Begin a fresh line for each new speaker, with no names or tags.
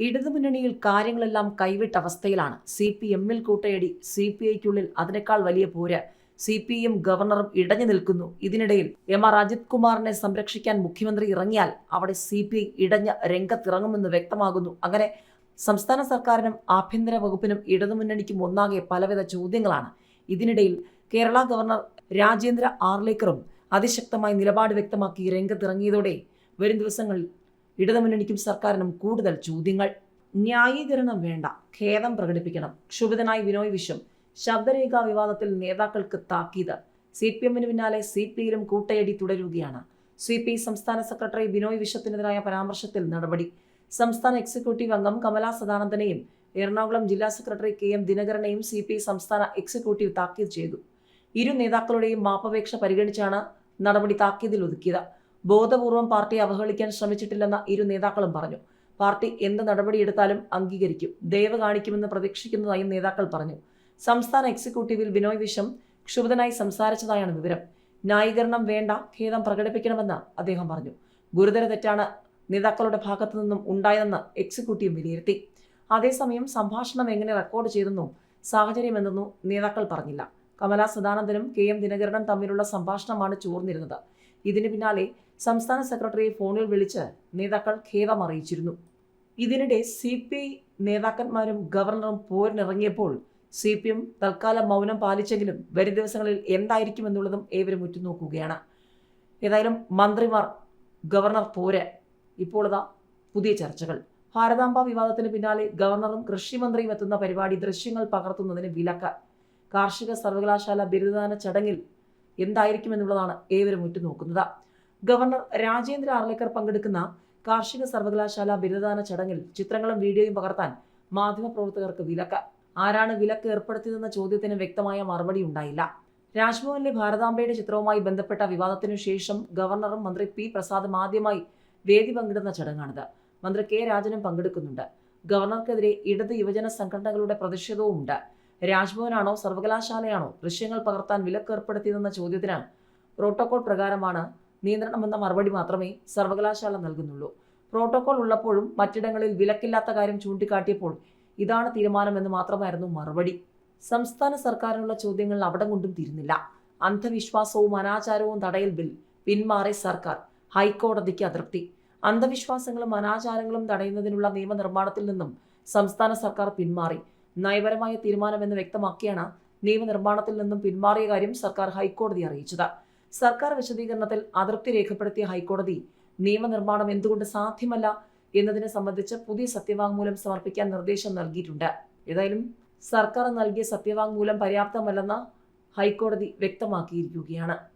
ഇടതുമുന്നണിയിൽ കാര്യങ്ങളെല്ലാം കൈവിട്ട അവസ്ഥയിലാണ്. സി പി എമ്മിൽ കൂട്ടയടി സി പി ഐക്കുള്ളിൽ അതിനേക്കാൾ വലിയ പോര്. സി പി എം ഗവർണറും ഇടഞ്ഞു നിൽക്കുന്നു. ഇതിനിടയിൽ എം ആർ അജിത് കുമാറിനെ സംരക്ഷിക്കാൻ മുഖ്യമന്ത്രി ഇറങ്ങിയാൽ അവിടെ സി പി ഐ ഇടഞ്ഞ രംഗത്തിറങ്ങുമെന്ന് വ്യക്തമാകുന്നു. അങ്ങനെ സംസ്ഥാന സർക്കാരിനും ആഭ്യന്തര വകുപ്പിനും ഇടതുമുന്നണിക്കും ഒന്നാകെ പലവിധ ചോദ്യങ്ങളാണ്. ഇതിനിടയിൽ കേരള ഗവർണർ രാജേന്ദ്ര ആർലേക്കറും അതിശക്തമായി നിലപാട് വ്യക്തമാക്കി രംഗത്തിറങ്ങിയതോടെ വരും ദിവസങ്ങളിൽ ഇടതുമുന്നണിക്കും സർക്കാരിനും കൂടുതൽ ചോദ്യങ്ങൾ. ന്യായീകരണം വേണ്ട. ഖേദം പ്രകടിപ്പിക്കണം. ക്ഷുഭിതനായി വിനോയ് വിശ്വം. ശബ്ദരേഖാ വിവാദത്തിൽ നേതാക്കൾക്ക് താക്കീത്. സി പി എമ്മിന് പിന്നാലെ സി പി ഐയിലും കൂട്ടയടി തുടരുകയാണ്. സി പി സംസ്ഥാന സെക്രട്ടറി ബിനോയ് വിശ്വത്തിനെതിരായ പരാമർശത്തിൽ നടപടി. സംസ്ഥാന എക്സിക്യൂട്ടീവ് അംഗം കമലാ സദാനന്ദനെയും എറണാകുളം ജില്ലാ സെക്രട്ടറി കെ എം ദിനകരനെയും സി പി സംസ്ഥാന എക്സിക്യൂട്ടീവ് താക്കീത് ചെയ്തു. ഇരു നേതാക്കളുടെയും മാപ്പപേക്ഷ പരിഗണിച്ചാണ് നടപടി താക്കീതിൽ ഒതുക്കിയത്. ബോധപൂർവം പാർട്ടി അവഹേളിക്കാൻ ശ്രമിച്ചിട്ടില്ലെന്ന ഇരു നേതാക്കളും പറഞ്ഞു. പാർട്ടി എന്ത് നടപടിയെടുത്താലും അംഗീകരിക്കും. ദയവ് കാണിക്കുമെന്ന് പ്രതീക്ഷിക്കുന്നതായും നേതാക്കൾ പറഞ്ഞു. സംസ്ഥാന എക്സിക്യൂട്ടീവിൽ ബിനോയ് വിശ്വം ക്ഷുഭിതനായി സംസാരിച്ചതായാണ് വിവരം. ന്യായീകരണം വേണ്ട ഖേദം പ്രകടിപ്പിക്കണമെന്ന് അദ്ദേഹം പറഞ്ഞു. ഗുരുതര തെറ്റാണ് നേതാക്കളുടെ ഭാഗത്തു നിന്നും ഉണ്ടായതെന്ന് എക്സിക്യൂട്ടീവ് വിലയിരുത്തി. അതേസമയം സംഭാഷണം എങ്ങനെ റെക്കോർഡ് ചെയ്തെന്നോ സാഹചര്യം എന്തെന്നോ നേതാക്കൾ പറഞ്ഞില്ല. കമലാ സദാനന്ദനും കെ എം ദിനകരനും തമ്മിലുള്ള സംഭാഷണമാണ് ചോർന്നിരുന്നത്. ഇതിന് പിന്നാലെ സംസ്ഥാന സെക്രട്ടറിയെ ഫോണിൽ വിളിച്ച് നേതാക്കൾ ഖേദം അറിയിച്ചിരുന്നു. ഇതിനിടെ സി പി ഐ നേതാക്കന്മാരും ഗവർണറും പോരിനിറങ്ങിയപ്പോൾ സി പി എം തൽക്കാലം മൗനം പാലിച്ചെങ്കിലും വരും ദിവസങ്ങളിൽ എന്തായിരിക്കും എന്തായിരിക്കുമെന്നുള്ളതും ഏവരും ഉറ്റുനോക്കുകയാണ്. ഏതായാലും മന്ത്രിമാർ ഗവർണർ പോര്. ഇപ്പോൾ പുതിയ ചർച്ചകൾ. ഭാരതാംബ വിവാദത്തിന് പിന്നാലെ ഗവർണറും കൃഷിമന്ത്രിയും എത്തുന്ന പരിപാടി ദൃശ്യങ്ങൾ പകർത്തുന്നതിന് വിലക്ക്. കാർഷിക സർവകലാശാല ബിരുദദാന ചടങ്ങിൽ എന്തായിരിക്കുമെന്നുള്ളതാണ് ഏവരും ഉറ്റുനോക്കുന്നത്. ഗവർണർ രാജേന്ദ്ര ആർലേക്കർ പങ്കെടുക്കുന്ന കാർഷിക സർവകലാശാല ബിരുദദാന ചടങ്ങിൽ ചിത്രങ്ങളും വീഡിയോയും പകർത്താൻ മാധ്യമപ്രവർത്തകർക്ക് വിലക്ക്. ആരാണ് വിലക്ക് ഏർപ്പെടുത്തിയതെന്ന ചോദ്യത്തിന് വ്യക്തമായ മറുപടി ഉണ്ടായില്ല. രാജ്ഭവനിലെ ഭാരതാംബയുടെ ചിത്രവുമായി ബന്ധപ്പെട്ട വിവാദത്തിനു ശേഷം ഗവർണറും മന്ത്രി പി പ്രസാദും ആദ്യമായി വേദി പങ്കിടുന്ന ചടങ്ങാണിത്. മന്ത്രി കെ രാജനും പങ്കെടുക്കുന്നുണ്ട്. ഗവർണർക്കെതിരെ ഇടത് യുവജന സംഘടനകളുടെ പ്രതിഷേധവും ഉണ്ട്. രാജ്ഭവനാണോ സർവകലാശാലയാണോ ദൃശ്യങ്ങൾ പകർത്താൻ വിലക്ക് ഏർപ്പെടുത്തിയതെന്ന ചോദ്യത്തിന് പ്രോട്ടോകോൾ പ്രകാരമാണ് നിയന്ത്രണമെന്ന മറുപടി മാത്രമേ സർവകലാശാല നൽകുന്നുള്ളൂ. പ്രോട്ടോകോൾ ഉള്ളപ്പോഴും മറ്റിടങ്ങളിൽ വിലക്കില്ലാത്ത കാര്യം ചൂണ്ടിക്കാട്ടിയപ്പോൾ ഇതാണ് തീരുമാനമെന്ന് മാത്രമായിരുന്നു മറുപടി. സംസ്ഥാന സർക്കാരിനുള്ള ചോദ്യങ്ങൾ അവിടം കൊണ്ടും തീരുന്നില്ല അന്ധവിശ്വാസവും അനാചാരവും തടയൽ ബിൽ പിന്മാറി സർക്കാർ. ഹൈക്കോടതിക്ക് അതൃപ്തി. അന്ധവിശ്വാസങ്ങളും അനാചാരങ്ങളും തടയുന്നതിനുള്ള നിയമനിർമ്മാണത്തിൽ നിന്നും സംസ്ഥാന സർക്കാർ പിന്മാറി. നയപരമായ തീരുമാനമെന്ന് വ്യക്തമാക്കിയാണ് നിയമനിർമ്മാണത്തിൽ നിന്നും പിന്മാറിയ കാര്യം സർക്കാർ ഹൈക്കോടതി അറിയിച്ചത്. സർക്കാർ വിശദീകരണത്തിൽ അതൃപ്തി രേഖപ്പെടുത്തിയ ഹൈക്കോടതി നിയമനിർമ്മാണം എന്തുകൊണ്ട് സാധ്യമല്ല എന്നതിനെ സംബന്ധിച്ച് പുതിയ സത്യവാങ്മൂലം സമർപ്പിക്കാൻ നിർദ്ദേശം നൽകിയിട്ടുണ്ട്. ഏതായാലും സർക്കാർ നൽകിയ സത്യവാങ്മൂലം പര്യാപ്തമല്ലെന്ന് ഹൈക്കോടതി വ്യക്തമാക്കിയിരിക്കുകയാണ്.